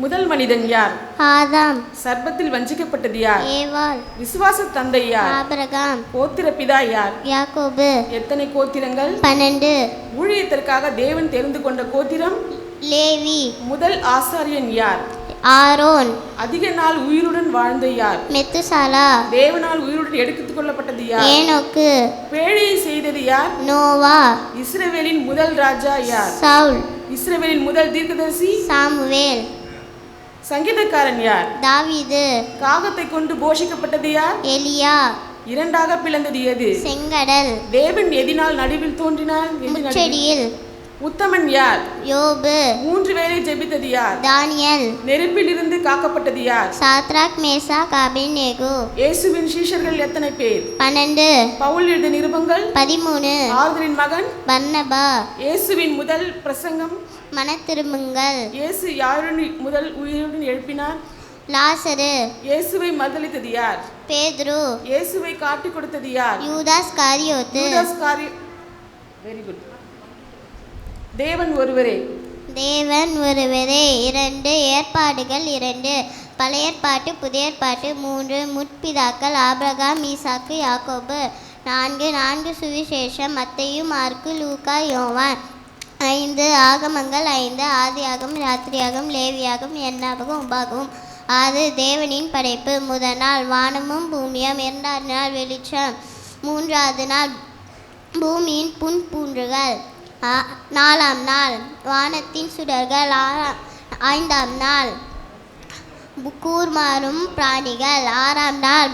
முதல் மனிதன் யார்? ஆதாம். சர்ப்பத்தில் வஞ்சிக்கப்பட்டது யார்? ஏவாள். விசுவாச தந்தை யார்? ஆபிரகாம். கோத்திர பிதா யார்? யாக்கோபு. எத்தனை கோத்திரங்கள்? பன்னெண்டு. ஊழியத்திற்காக தேவன் தெரிந்து கொண்ட கோத்திரம்? லேவி. முதல் ஆசாரியன் யார்? ஆரோன். அதிக நாள் உயிருடன் வாழ்ந்த யார்? மெத்துசாலா. தேவனால் உயிருடன் எடுத்துக் கொள்ளப்பட்டது யார்? ஏனோக்கு. பேழையை செய்தது யார்? நோவா. இஸ்ரவேலின் முதல் ராஜா யார்? சவுல். இஸ்ரவேலின் முதல் தீர்க்கதரிசி? சாமுவேல். சங்கீதக்காரன் யார்? தாவீது. காகத்தை கொண்டு போஷிக்கப்பட்டது யார்? எலியா. இரண்டாக பிளந்தது எது? செங்கடல். தேவன் எதினால் நடுவில் தோன்றினார்? முச்செடியில் உத்தமன் யார்? யோபு. மூன்று வேளை ஜெபித்தது யார்? தானியல். நெருப்பிலிருந்து காக்கப்பட்டது யார்? சாத்ராக் மேசா காபினேகு இயேசுவின் சீஷர்கள் எத்தனை பேர்? பன்னெண்டு. பவுல் எழுதிய நிருபங்கள்? பதிமூணு. ஆறுதலின் மகன்? பர்னபா. இயேசுவின் முதல் பிரசங்கம்? மனத்திரும்புங்கள். இயேசு யாருடன் முதல் உயிருடன் எழுப்பினார்? லாசரு. இயேசுவை மறுதளித்தது யார்? பேதுரு. இயேசுவை காட்டிக் கொடுத்தது யார்? யூதாஸ் காரியோத்து. வெரி குட் தேவன் ஒருவரே. தேவன் ஒருவரே. இரண்டு ஏற்பாடுகள் இரண்டு. பழைய ஏற்பாட்டு புதிய ஏற்பாட்டு மூன்று. முற்பிதாக்கள் ஆபிரகாம் ஈசாக்கு யாக்கோபு. நான்கு நான்கு சுவிசேஷம் மத்தையு மார்க்கு லூக்கா யோவான். ஐந்து ஆகமங்கள் ஐந்து ஆதியாகம் ராத்திரியாகம் லேவியாகம் எண்ணாகவும் உபாகவும் ஆறு தேவனின் படைப்பு. முதல் நாள் வானமும் பூமியும் இரண்டாவது நாள் வெளிச்சம் மூன்றாவது நாள் பூமியின் புன் பூன்றுகள் நாலாம் நாள் வானத்தின் சுடர்கள். ஆறாம் ஐந்தாம் நாள் கூர்மாறும் பிராணிகள். ஆறாம் நாள்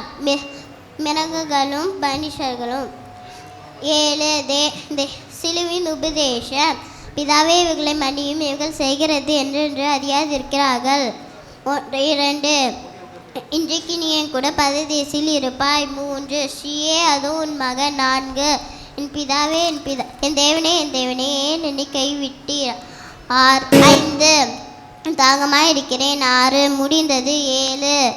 மிளகுகளும் மனுஷர்களும். ஏழு தே தே சிலுவின் உபதேசம். பிதாவே இவர்களை மன்னியும் இவர்கள் செய்கிறது என்றென்று அறியாதிருக்கிறார்கள். ஒன்று இரண்டு. இன்றைக்கு நீ என் கூட பரதேசில் இருப்பாய். மூன்று ஸ்ரீயே அதோ உன் மகன். நான்கு என் பிதாவே என் பிதா என் தேவனே என் தேவனே ஏன் என்னை கைவிட்டீர்? ஆறு ஐந்து. தாகமாக இருக்கிறேன். ஆறு முடிந்தது. ஏழு.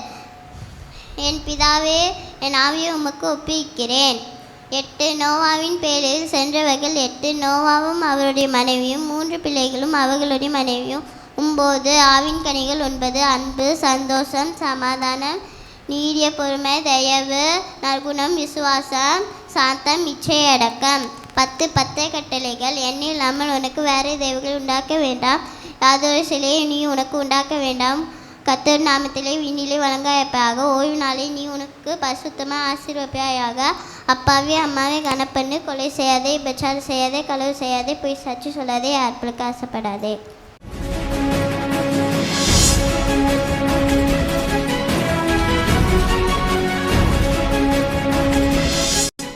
என் பிதாவே என் ஆவியை உமக்கு ஒப்பிக்கிறேன் எட்டு நோவாவின் பேரில் சென்றவர்கள் எட்டு நோவாவும் அவருடைய மனைவியும் மூன்று பிள்ளைகளும் அவர்களுடைய மனைவியும். ஒம்பது ஆவின் கனிகள். ஒன்பது அன்பு சந்தோஷம் சமாதானம் நீடிய பொறுமை தயவு நற்குணம் விசுவாசம் சாந்தம் இச்சையடக்கம். பத்து பத்தே கட்டளைகள். எண்ணில் இல்லாமல் உனக்கு வேறு தெய்வங்கள் உண்டாக்க வேண்டாம். யாதொரு சிலையை நீ உனக்கு உண்டாக்க வேண்டாம். கத்தர் நாமத்திலே விண்ணிலே வழங்காயப்பாக ஓய்வு நாளை நீ உனக்கு பசுத்தமாக ஆசீர்வப்பாயாக. அப்பாவே அம்மாவே கனப்பண்ணு கொலை செய்யாதே பிரச்சாரம் செய்யாதே களவு செய்யாதே போய் சச்சு சொல்லாதே யாருக்கு ஆசைப்படாதே